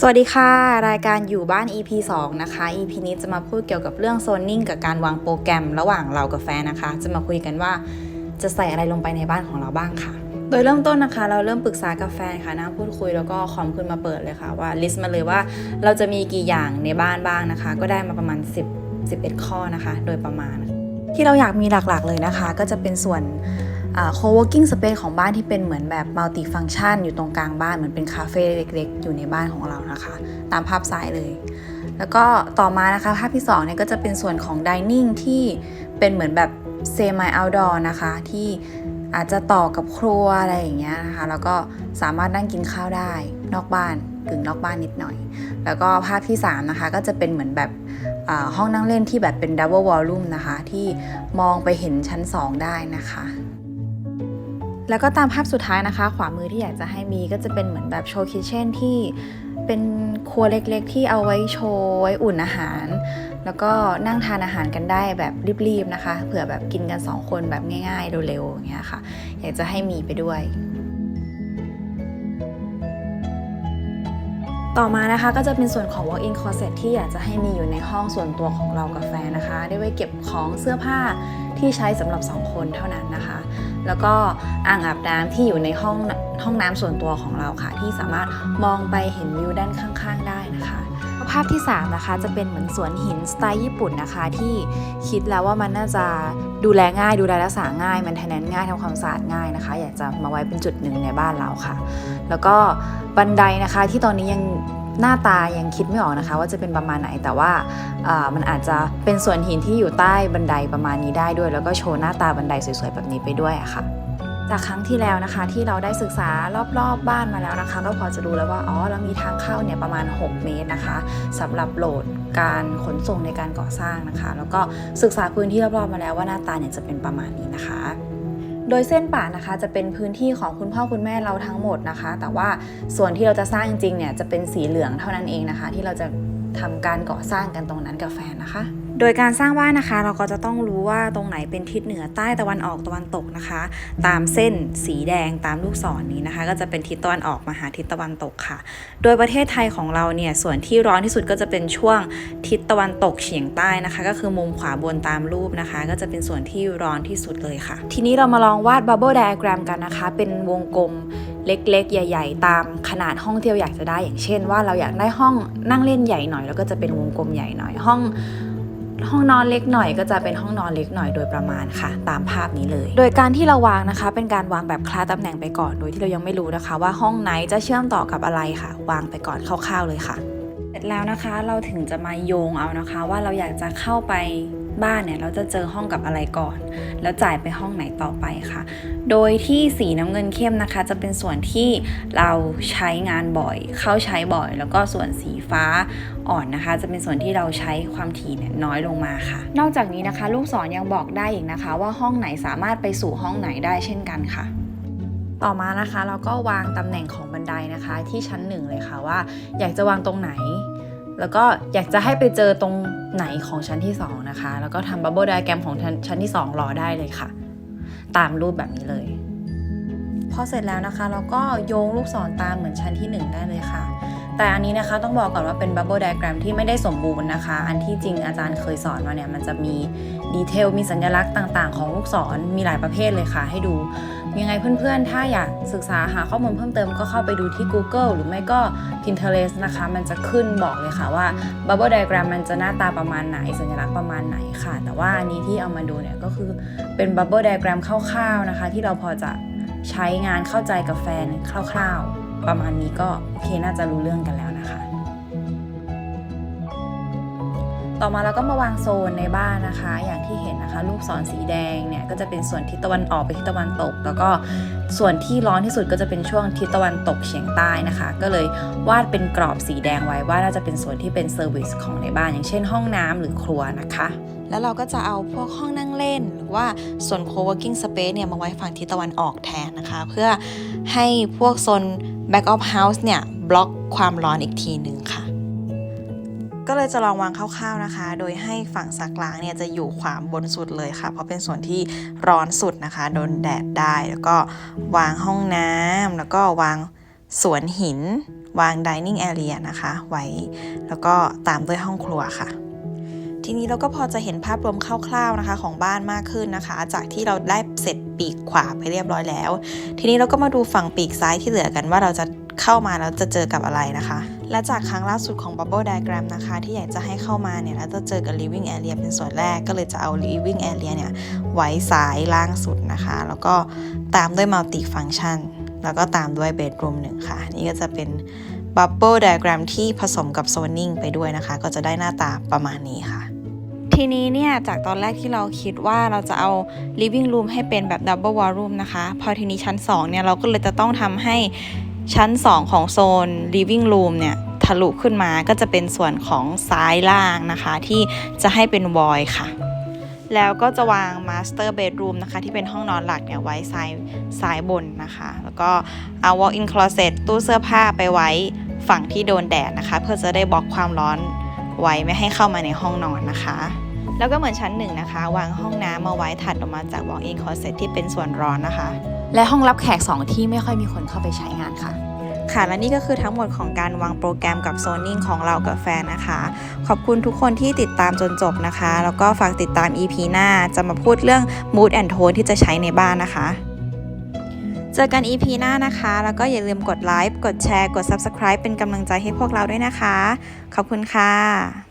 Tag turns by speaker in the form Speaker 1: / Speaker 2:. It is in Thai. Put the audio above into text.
Speaker 1: สวัสดีค่ะ รายการอยู่บ้าน EP 2 นะคะ EP นี้จะมาพูดเกี่ยวกับเรื่องโซนนิ่งกับการวางโปรแกรมระหว่างเรากับแฟนนะคะ จะมาคุยกันว่าจะใส่อะไรลงไปในบ้านของเราบ้างค่ะ โดยเริ่มต้นนะคะ เราเริ่มปรึกษากับแฟนค่ะนั่งพูดคุยแล้วก็คอมขึ้นมาเปิดเลยค่ะ ว่าลิสต์มาเลยว่าเราจะมีกี่อย่างในบ้านบ้างนะคะ ก็ได้มาประมาณ 10 11 ข้อนะคะ โดยประมาณ ที่เราอยากมีหลักๆเลยนะคะ ก็จะเป็นส่วน co-working space ของบ้านที่เป็นเหมือนแบบ multi function อยู่ตรงกลางบ้านเหมือนเป็นคาเฟ่เล็ก ๆ อยู่ในบ้านของเรานะคะ ตามภาพซ้ายเลย แล้วก็ต่อมานะคะภาพที่2เนี่ยก็จะเป็นส่วนของ dining ที่เป็นเหมือนแบบ semi outdoor นะคะที่อาจจะต่อกับครัวอะไรอย่างเงี้ยนะคะ แล้วก็สามารถนั่งกินข้าวได้ นอกบ้านกึ่งนอกบ้านนิดหน่อย แล้วก็ภาพที่ 3 นะคะ ก็จะเป็นเหมือนแบบห้องนั่งเล่นที่แบบเป็น double volume นะคะ ที่มองไปเห็นชั้น 2 ได้นะคะ แล้วก็ตามภาพสุดท้ายนะคะ ขวามือที่อยากจะให้มีก็จะเป็นเหมือนแบบโชว์คิทเช่นที่เป็นครัวเล็กๆ ที่เอาไว้โชว์ไว้อุ่นอาหาร แล้วก็นั่งทานอาหารกันได้แบบรีบๆนะคะ เผื่อแบบกินกัน 2 คนแบบง่ายๆเร็วๆอย่างเงี้ยค่ะ อยากจะให้มีไปด้วยต่อมานะคะก็จะเป็นส่วนของ walk-in closet ที่อยากจะให้มีอยู่ในห้องส่วนตัวของเรากับแฟนนะคะ ได้ไว้เก็บของเสื้อผ้าที่ใช้สำหรับ 2 คนเท่านั้นนะคะ แล้วก็อ่างอาบน้ำที่อยู่ในห้องห้องน้ำส่วนตัวของเราค่ะ ที่สามารถมองไปเห็นวิวด้านข้างๆ ได้นะคะภาพที่ 3 นะคะ จะเป็นเหมือนสวนหินสไตล์ญี่ปุ่นนะคะ ที่คิดแล้วว่ามันน่าจะดูแลง่าย ดูแลรักษาง่ายมันแทนนง่ายทำความสะอาดง่ายนะคะ อยากจะมาไว้เป็นจุดหนึ่งในบ้านเราค่ะ แล้วก็บันไดนะคะที่ตอนนี้ยัง หน้าตายังคิดไม่ออกนะคะ ว่าจะเป็นประมาณไหนแต่ว่ามันอาจจะเป็นส่วนหินที่อยู่ใต้บันไดประมาณนี้ได้ด้วย แล้วก็โชว์หน้าตาบันไดสวยๆแบบนี้ไปด้วยอะค่ะจากครั้งที่แล้วนะคะที่เราได้ศึกษารอบๆบบ้านมาแล้วนะคะ ก็พอจะรู้แล้วว่าอ๋อเรามีทางเข้าเนี่ยประมาณ 6 เมตรนะคะสำหรับโหลดการขนส่งในการก่อสร้างนะคะ แล้วก็ศึกษาพื้นที่รอบๆมาแล้วว่าหน้าตาเนี่ยจะเป็นประมาณนี้นะคะ โดยเส้นป่านะคะจะเป็นพื้นที่ของคุณพ่อคุณแม่เราทั้งหมดนะคะ แต่ว่าส่วนที่เราจะสร้างจริงๆเนี่ยจะเป็นสีเหลืองเท่านั้นเองนะคะ ที่เราจะทำการก่อสร้างกันตรงนั้นกับแฟนนะคะ โดยการสร้างบ้านนะคะ เราก็จะต้องรู้ว่าตรงไหนเป็นทิศเหนือใต้ตะวันออกตะวันตกนะคะ ตามเส้นสีแดงตามลูกศรนนี้นะคะ ก็จะเป็นทิศตะวันออกมาหาทิศตะวันตกค่ะ โดยประเทศไทยของเราเนี่ยส่วนที่ร้อนที่สุดก็จะเป็นช่วงทิศตะวันตกเฉียงใต้นะคะ ก็คือมุมขวาบนตามรูปนะคะ ก็จะเป็นส่วนที่ร้อนที่สุดเลยค่ะ ทีนี้เรามาลองวาดบับเบิลไดอะแกรมกันนะคะ เป็นวงกลมเล็กๆ ใหญ่ ๆ ตามขนาดห้องที่เราอยากจะได้อย่างเช่นว่าเราอยากได้ห้องนั่งเล่นใหญ่หน่อย แล้วก็จะเป็นวงกลมใหญ่หน่อยห้อง ห้องนอนเล็กหน่อยก็จะเป็นห้องนอนเล็กหน่อยโดยประมาณค่ะ ตามภาพนี้เลย โดยการที่เราวางนะคะ เป็นการวางแบบคลาดตำแหน่งไปก่อน โดยที่เรายังไม่รู้นะคะ ว่าห้องไหนจะเชื่อมต่อกับอะไรค่ะ วางไปก่อนคร่าวๆเลยค่ะ เสร็จแล้วนะคะเราถึงจะมาโยงเอานะคะ ว่าเราอยากจะเข้าไป บ้านเนี่ยเราจะเจอห้องกับอะไรก่อน แล้วจ่ายไปห้องไหนต่อไปค่ะ โดยที่สีน้ำเงินเข้มนะคะ จะเป็นส่วนที่เราใช้งานบ่อย เข้าใช้บ่อย แล้วก็ส่วนสีฟ้าอ่อนนะคะ จะเป็นส่วนที่เราใช้ความถี่เนี่ยน้อยลงมาค่ะ นอกจากนี้นะคะ ลูกศรยังบอกได้อีกนะคะ ว่าห้องไหนสามารถไปสู่ห้องไหนได้เช่นกันค่ะต่อมานะคะเราก็วางตำแหน่งของบันไดนะคะ ที่ชั้นหนึ่งเลยค่ะว่า อยากจะวางตรงไหน แล้วก็อยากจะให้ไปเจอตรงไหนของชั้นที่ 2 นะคะ แล้วก็ทำบับเบิลไดแกรมของชั้นชั้นที่ 2 รอได้เลยค่ะ ตามรูปแบบนี้เลย พอเสร็จแล้วนะคะ เราก็โยงลูกศรตามเหมือนชั้นที่ 1 ได้เลยค่ะ แต่อันนี้นะคะต้องบอกก่อนว่าเป็นบับเบิลไดแกรมที่ไม่ได้สมบูรณ์นะคะ อันที่จริงอาจารย์เคยสอนมาเนี่ยมันจะมีดีเทลมีสัญลักษณ์ต่าง ๆ ของลูกศรมีหลายประเภทเลยค่ะ ให้ดู ยังไงเพื่อนๆ ถ้าอยากศึกษาหาข้อมูลเพิ่มเติมก็เข้าไปดูที่ Google หรือไม่ก็ Pinterest นะคะ มันจะขึ้นบอกเลยค่ะว่า Bubble Diagram มันจะหน้าตาประมาณไหน สัญลักษณ์ประมาณไหนค่ะ แต่ว่าอันนี้ที่เอามาดูเนี่ยก็คือเป็น Bubble Diagram คร่าวๆนะคะ ที่เราพอจะใช้งานเข้าใจกับแฟนคร่าว ๆ ประมาณนี้ก็โอเคน่าจะรู้เรื่องกันแล้วนะคะ ต่อมาเราก็มาวางโซนในบ้านนะคะ อย่างที่เห็นนะคะ ลูกศรสีแดงเนี่ยก็จะเป็นส่วนทิศตะวันออกไปทิศตะวันตก แล้วก็ส่วนที่ร้อนที่สุดก็จะเป็นช่วงทิศตะวันตกเฉียงใต้นะคะ ก็เลยวาดเป็นกรอบสีแดงไว้ว่าน่าจะเป็นส่วนที่เป็นเซอร์วิสของในบ้าน อย่างเช่นห้องน้ำหรือครัวนะคะ แล้วเราก็จะเอาพวกห้องนั่งเล่น หรือว่าส่วน co-working space เนี่ยมาไว้ฝั่งทิศตะวันออกแทนนะคะ เพื่อให้พวกโซน back of house เนี่ยบล็อกความร้อนอีกทีหนึ่งค่ะ ก็เลยจะลองวางคร่าวๆนะคะ โดยให้ฝั่งสักล้างเนี่ยจะอยู่ขวาบนสุดเลยค่ะ เพราะเป็นส่วนที่ร้อนสุดนะคะ โดนแดดได้ แล้วก็วางห้องน้ำแล้วก็วางสวนหิน วาง dining area นะคะ ไว้ แล้วก็ตามด้วยห้องครัวค่ะทีนี้เราก็พอจะเห็นภาพรวมคร่าวๆนะคะ ของบ้านมากขึ้นนะคะ จากที่เราได้เสร็จปีกขวาไปเรียบร้อยแล้ว ทีนี้เราก็มาดูฝั่งปีกซ้ายที่เหลือกันว่าเราจะเข้ามาแล้วจะเจอกับอะไรนะคะ และจากครั้งล่าสุดของ Bubble Diagram นะคะ ที่อยากจะให้เข้ามาเนี่ยแล้วจะเจอกับ Living Area เป็นส่วนแรกก็เลยจะเอา Living Area เนี่ย ไว้ซ้ายล่างสุดนะคะ แล้วก็ตามด้วย Multi Function แล้วก็ตามด้วย Bedroom หนึ่งค่ะ นี่ก็จะเป็น Bubble Diagram ที่ผสมกับ Zoning ไปด้วยนะคะ ก็จะได้หน้าตาประมาณนี้ค่ะทีนี้เนี่ยจากตอนแรกที่เราคิดว่าเราจะเอา living room ให้เป็นแบบ double wall room นะคะ พอทีนี้ชั้น 2 เนี่ย เราก็เลยจะต้องทำให้ ชั้น 2 ของโซน living room เนี่ยทะลุขึ้นมาก็จะเป็นส่วนของซ้ายล่างนะคะ ที่จะให้เป็น void ค่ะ แล้วก็จะวาง master bedroom นะคะ ที่เป็นห้องนอนหลักเนี่ยไว้ซ้ายซ้ายบนนะคะ แล้วก็เอา walk in closet ตู้เสื้อผ้าไปไว้ฝั่งที่โดนแดดนะคะ เพื่อจะได้บล็อกความร้อนไว้ไม่ให้เข้ามาในห้องนอนนะคะ แล้วก็เหมือนชั้นหนึ่งนะคะ วางห้องน้ำมาไว้ถัดออกมาจาก walk in closet ที่เป็นส่วนร้อนนะคะ และห้องรับแขก 2 ที่ไม่ค่อยมีคนเข้าไปใช้งานค่ะ ค่ะและนี่ก็คือทั้งหมดของการวางโปรแกรมกับโซนนิ่งของเรากับแฟนนะคะ ขอบคุณทุกคนที่ติดตามจนจบนะคะ แล้วก็ฝากติดตาม EP หน้าจะมาพูดเรื่อง mood and tone ที่จะใช้ในบ้านนะคะ เจอกัน EP หน้านะคะ แล้วก็อย่าลืมกดไลค์กดแชร์กด Subscribe เป็นกำลังใจให้พวกเราด้วยนะคะ ขอบคุณค่ะ